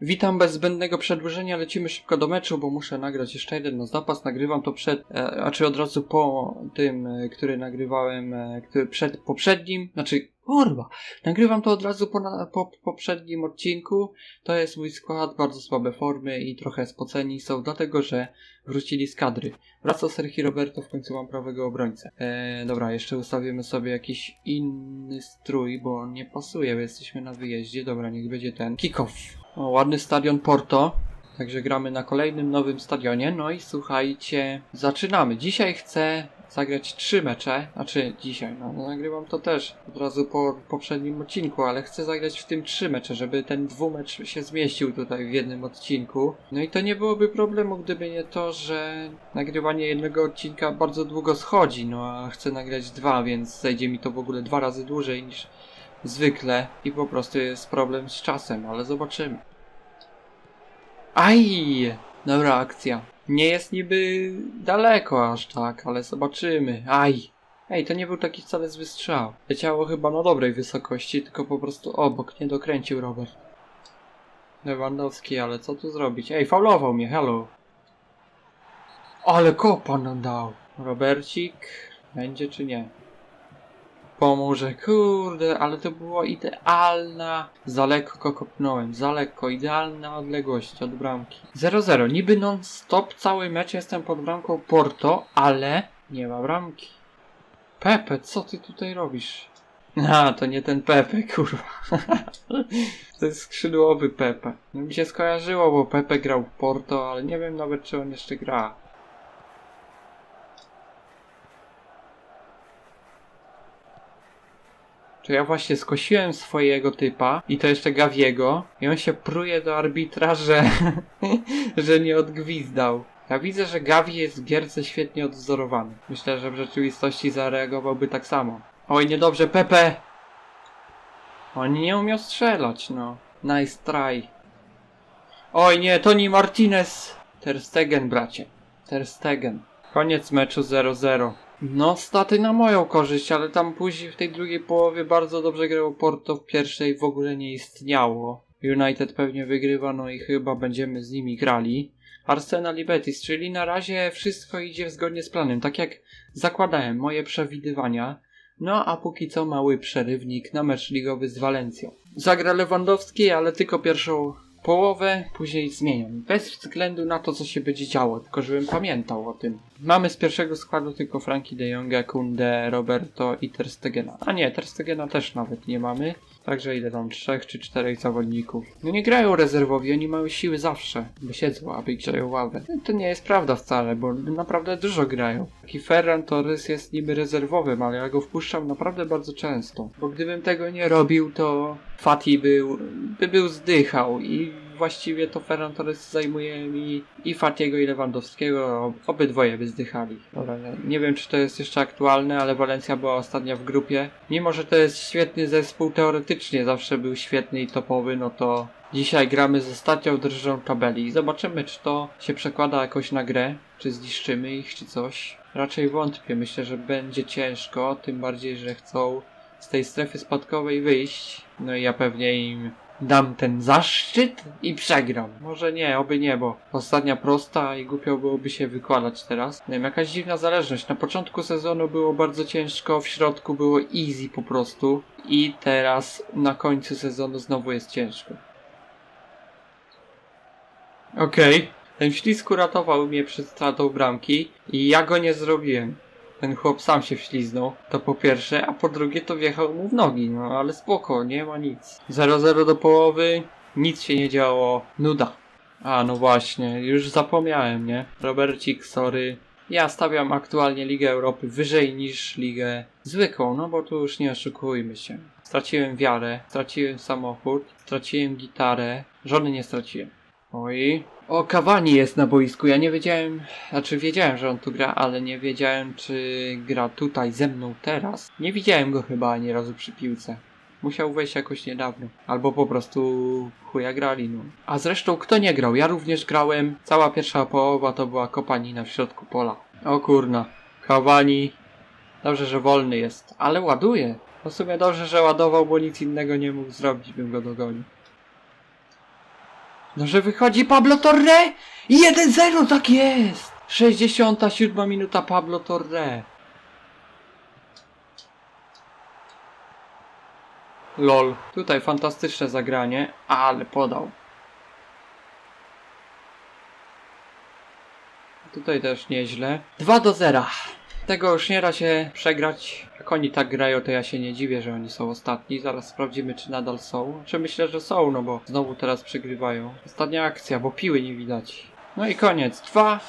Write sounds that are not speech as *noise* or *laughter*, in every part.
Witam bez zbędnego przedłużenia, lecimy szybko do meczu, bo muszę nagrać jeszcze jeden na zapas. Nagrywam to przed, e, a czy od razu po tym, e, który nagrywałem e, który przed poprzednim, znaczy kurwa, nagrywam to od razu po, na, po poprzednim odcinku. To jest mój skład, bardzo słabe formy i trochę spoceni są, dlatego że wrócili z kadry. Wraca Sergi Roberto, w końcu mam prawego obrońcę. E, dobra, jeszcze ustawimy sobie jakiś inny strój, bo nie pasuje, bo jesteśmy na wyjeździe. Dobra, niech będzie ten. Kickoff. O, ładny stadion Porto. Także gramy na kolejnym nowym stadionie. No i słuchajcie, zaczynamy. Dzisiaj chcę zagrać trzy mecze. Znaczy dzisiaj, no, no nagrywam to też od razu po poprzednim odcinku, ale chcę zagrać w tym trzy mecze, żeby ten dwumecz się zmieścił tutaj w jednym odcinku. No i to nie byłoby problemu, gdyby nie to, że nagrywanie jednego odcinka bardzo długo schodzi, no a chcę nagrać dwa, więc zajdzie mi to w ogóle dwa razy dłużej niż zwykle i po prostu jest problem z czasem, ale zobaczymy. Aj! Dobra akcja. Nie jest niby daleko aż tak, ale zobaczymy. Aj! Ej, to nie był taki wcale zły strzał. Leciało chyba na dobrej wysokości, tylko po prostu obok, nie dokręcił Robert. Lewandowski, ale co tu zrobić? Ej, faulował mnie, hello. Ale kopa nam dał. Robercik, będzie czy nie? Pomóże, kurde, ale to było idealna. Za lekko kopnąłem, za lekko, idealna odległość od bramki. 0-0, niby non-stop cały mecz jestem pod bramką Porto, ale nie ma bramki. Pepe, co ty tutaj robisz? A, to nie ten Pepe, *laughs* kurwa. to jest skrzydłowy Pepe. No mi się skojarzyło, bo Pepe grał w Porto, ale nie wiem nawet, czy on jeszcze gra. To ja właśnie skosiłem swojego typa i to jeszcze Gawiego i on się pruje do arbitra, że, *laughs* że nie odgwizdał. Ja widzę, że Gavi jest w gierce świetnie odwzorowany. Myślę, że w rzeczywistości zareagowałby tak samo. Oj, niedobrze, Pepe! On nie umiał strzelać, no. Nice try. Oj nie, Toni Martinez! Ter Stegen, bracie. Ter Stegen. Koniec meczu 0-0. No, staty na moją korzyść, ale tam później w tej drugiej połowie bardzo dobrze grało Porto, w pierwszej w ogóle nie istniało. United pewnie wygrywa, no i chyba będziemy z nimi grali. Arsenal i Betis, czyli na razie wszystko idzie zgodnie z planem, tak jak zakładałem, moje przewidywania. No a póki co mały przerywnik na mecz ligowy z Walencją. Zagra Lewandowski, ale tylko pierwszą połowę, później zmieniam. Bez względu na to, co się będzie działo, tylko żebym pamiętał o tym. Mamy z pierwszego składu tylko Frankie de Jonga, Kunde, Roberto i Ter Stegena. A nie, Ter Stegena też nawet nie mamy. Także ile tam, trzech czy czterech zawodników. No nie grają rezerwowi, oni mają siły zawsze, bo siedzą, aby grzeją ławę. No To nie jest prawda wcale, bo naprawdę dużo grają. Taki Ferran Torres jest niby rezerwowym, ale ja go wpuszczam naprawdę bardzo często. Bo gdybym tego nie robił, to Fati był, by był zdychał i właściwie to Ferran Torres zajmuje mi i Fatiego i Lewandowskiego, obydwoje by zdychali. Nie wiem czy to jest jeszcze aktualne, ale Walencja była ostatnia w grupie. Mimo, że to jest świetny zespół teoretycznie, zawsze był świetny i topowy, no to dzisiaj gramy z ostatnią drżą tabeli i zobaczymy czy to się przekłada jakoś na grę, czy zniszczymy ich, czy coś. Raczej wątpię, myślę, że będzie ciężko, tym bardziej, że chcą z tej strefy spadkowej wyjść. No i ja pewnie im dam ten zaszczyt i przegram. Może nie, oby nie, bo ostatnia prosta i głupio byłoby się wykładać teraz. Nie wiem, jakaś dziwna zależność. Na początku sezonu było bardzo ciężko, w środku było easy po prostu i teraz na końcu sezonu znowu jest ciężko. Okej. Ten ślizg uratował mnie przed stratą bramki i ja go nie zrobiłem. Ten chłop sam się wśliznął, to po pierwsze, a po drugie to wjechał mu w nogi, no ale spoko, nie ma nic. 0-0 do połowy, nic się nie działo, nuda. A, no właśnie, już zapomniałem, nie? Robercik, sorry. Ja stawiam aktualnie Ligę Europy wyżej niż Ligę zwykłą, no bo tu już nie oszukujmy się. Straciłem wiarę, straciłem samochód, straciłem gitarę, żony nie straciłem. Oj. O, Kawani jest na boisku. Ja nie wiedziałem, znaczy wiedziałem, że on tu gra, ale nie wiedziałem, czy gra tutaj ze mną teraz. Nie widziałem go chyba ani razu przy piłce. Musiał wejść jakoś niedawno. Albo po prostu chuja grali, no. A zresztą kto nie grał? Ja również grałem. Cała pierwsza połowa to była kopanina w środku pola. O kurna. Kawani. Dobrze, że wolny jest. Ale ładuje. No w sumie dobrze, że ładował, bo nic innego nie mógł zrobić, bym go dogonił. No, że wychodzi Pablo Torre! 1-0, tak jest! 67 minuta Pablo Torre. Lol. Tutaj fantastyczne zagranie, ale podał. Tutaj też nieźle. 2 do 0. Tego już nie da się przegrać. Jak oni tak grają, to ja się nie dziwię, że oni są ostatni. Zaraz sprawdzimy, czy nadal są. Czy myślę, że są, no bo znowu teraz przegrywają. Ostatnia akcja, bo piły nie widać. No i koniec. 2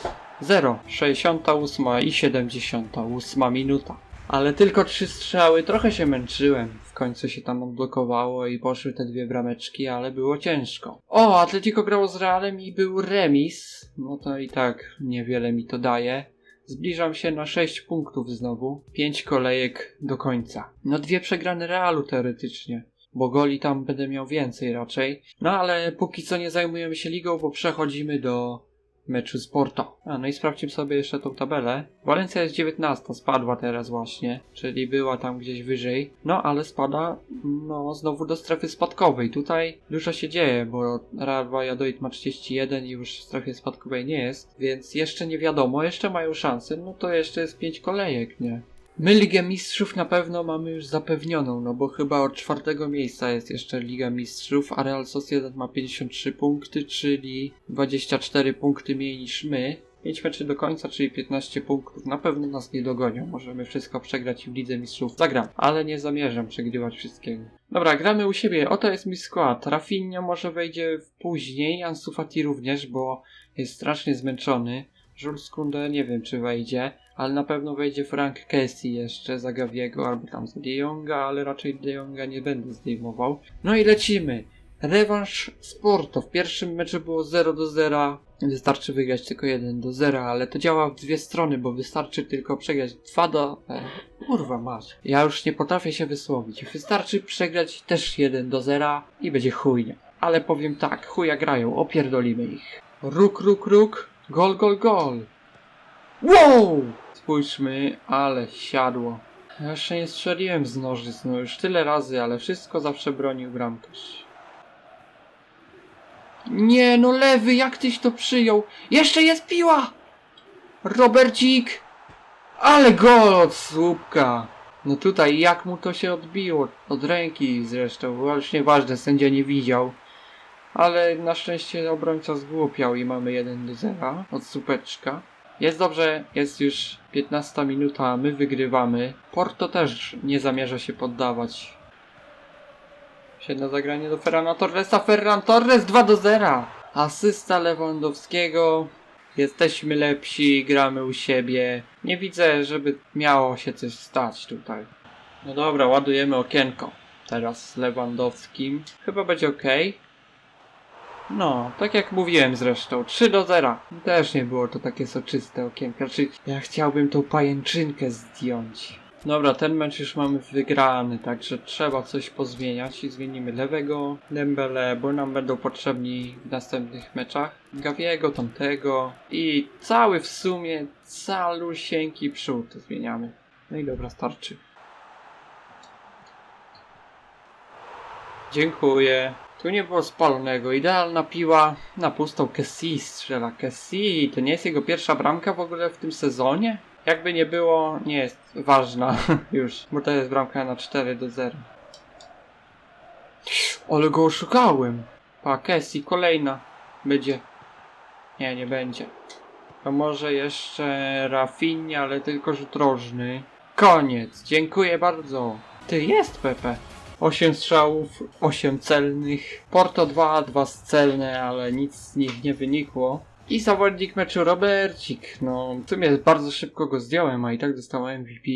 0. 68 i 78 minuta. Ale tylko trzy strzały, trochę się męczyłem. W końcu się tam odblokowało i poszły te dwie brameczki, ale było ciężko. O, Atletico grało z Realem i był remis. No to i tak niewiele mi to daje. Zbliżam się na 6 punktów znowu. 5 kolejek do końca. No dwie przegrane Realu teoretycznie. Bo goli tam będę miał więcej raczej. No ale póki co nie zajmujemy się ligą, bo przechodzimy do meczu z Porto. A no i sprawdźmy sobie jeszcze tą tabelę. Walencja jest 19, spadła teraz właśnie, czyli była tam gdzieś wyżej. No ale spada no znowu do strefy spadkowej. Tutaj dużo się dzieje, bo Real Valladolid ma 31 i już w strefie spadkowej nie jest, więc jeszcze nie wiadomo, jeszcze mają szansę. No to jeszcze jest 5 kolejek, nie? My Ligę Mistrzów na pewno mamy już zapewnioną, no bo chyba od czwartego miejsca jest jeszcze Liga Mistrzów, a Real Sociedad ma 53 punkty, czyli 24 punkty mniej niż my. 5 meczy do końca, czyli 15 punktów. Na pewno nas nie dogonią. Możemy wszystko przegrać i w Lidze Mistrzów zagram, ale nie zamierzam przegrywać wszystkiego. Dobra, gramy u siebie. Oto jest mój skład. Rafinha może wejdzie później, Ansu Fati również, bo jest strasznie zmęczony. Jules Kunde nie wiem czy wejdzie, ale na pewno wejdzie Frank Kessie jeszcze za Gaviego albo tam za De Jonga, ale raczej De Jonga nie będę zdejmował. No i lecimy. Rewanż Sporto. W pierwszym meczu było 0 do 0. Wystarczy wygrać tylko 1 do 0, ale to działa w dwie strony, bo wystarczy tylko przegrać 2 do... E, kurwa masz. Ja już nie potrafię się wysłowić. Wystarczy przegrać też 1 do 0 i będzie chujnie. Ale powiem tak, chuja grają, opierdolimy ich. Ruk, ruk, ruk. Gol, gol, gol. Wow! Spójrzmy, ale siadło. Jeszcze nie strzeliłem z nożyc, no już tyle razy, ale wszystko zawsze bronił bramkarz. Nie, no lewy, jak tyś to przyjął? Jeszcze jest piła! Robercik! Ale gol od słupka! No tutaj, jak mu to się odbiło? Od ręki zresztą, bo już nieważne, sędzia nie widział. Ale na szczęście obrońca zgłupiał i mamy 1 do 0 od słupeczka. Jest dobrze, jest już 15 minuta, my wygrywamy. Porto też nie zamierza się poddawać. Świetne zagranie do Ferrana Torresa. Ferran Torres 2 do 0. Asysta Lewandowskiego. Jesteśmy lepsi, gramy u siebie. Nie widzę, żeby miało się coś stać tutaj. No dobra, ładujemy okienko. Teraz z Lewandowskim. Chyba będzie ok. No, tak jak mówiłem zresztą, 3 do 0. Też nie było to takie soczyste okienko. Znaczy, ja chciałbym tą pajęczynkę zdjąć. Dobra, ten mecz już mamy wygrany, także trzeba coś pozmieniać i zmienimy lewego Dembele, bo nam będą potrzebni w następnych meczach. Gaviego, tamtego i cały w sumie calusieńki przód zmieniamy. No i dobra, starczy. Dziękuję. Tu nie było spalonego. Idealna piła na pustą Kessie strzela. Kessie, to nie jest jego pierwsza bramka w ogóle w tym sezonie? Jakby nie było, nie jest ważna *laughs* już, bo to jest bramka na 4 do 0. Ale go oszukałem. Pa, Kessie, kolejna. Będzie. Nie, nie będzie. To może jeszcze Rafinha, ale tylko rzut rożny. Koniec, dziękuję bardzo. Ty, jest Pepe. 8 strzałów, 8 celnych. Porto 2, 2 celne, ale nic z nich nie wynikło. I zawodnik meczu Robercik. No, w sumie bardzo szybko go zdjąłem, a i tak dostałem MVP.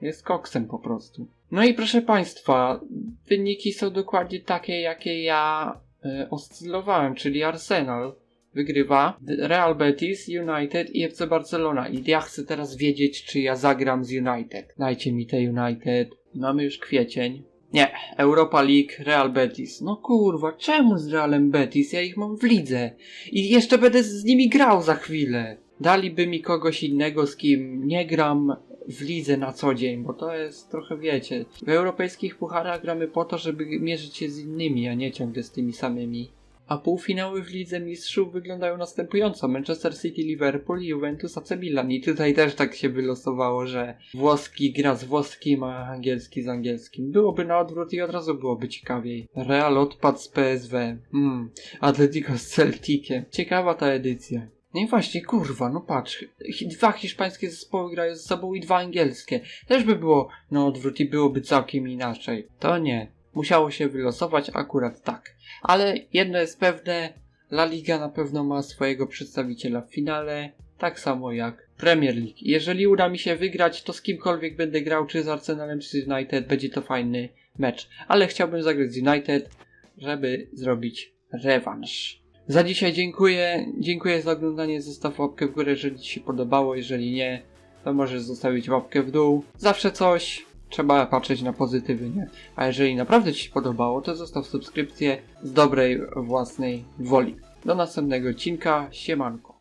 Jest koksem po prostu. No i proszę Państwa, wyniki są dokładnie takie, jakie ja e, oscylowałem, czyli Arsenal wygrywa, Real Betis, United i FC Barcelona. I ja chcę teraz wiedzieć, czy ja zagram z United. Dajcie mi te United. Mamy już kwiecień. Nie, Europa League, Real Betis. No kurwa, czemu z Realem Betis? Ja ich mam w lidze. I jeszcze będę z nimi grał za chwilę. Daliby mi kogoś innego, z kim nie gram w lidze na co dzień, bo to jest trochę, wiecie, w europejskich pucharach gramy po to, żeby mierzyć się z innymi, a nie ciągle z tymi samymi. A półfinały w Lidze Mistrzów wyglądają następująco. Manchester City, Liverpool, Juventus, AC Milan. I tutaj też tak się wylosowało, że włoski gra z włoskim, a angielski z angielskim. Byłoby na odwrót i od razu byłoby ciekawiej. Real odpadł z PSW. Hmm. Atletico z Celticiem. Ciekawa ta edycja. No i właśnie, kurwa, no patrz. Dwa hiszpańskie zespoły grają ze sobą i dwa angielskie. Też by było na odwrót i byłoby całkiem inaczej. To nie. Musiało się wylosować akurat tak. Ale jedno jest pewne, La Liga na pewno ma swojego przedstawiciela w finale, tak samo jak Premier League. Jeżeli uda mi się wygrać, to z kimkolwiek będę grał, czy z Arsenalem, czy z United, będzie to fajny mecz. Ale chciałbym zagrać z United, żeby zrobić rewanż. Za dzisiaj dziękuję. Dziękuję za oglądanie. Zostaw łapkę w górę, jeżeli Ci się podobało. Jeżeli nie, to możesz zostawić łapkę w dół. Zawsze coś. Trzeba patrzeć na pozytywy, nie? A jeżeli naprawdę Ci się podobało, to zostaw subskrypcję z dobrej własnej woli. Do następnego odcinka. Siemanko.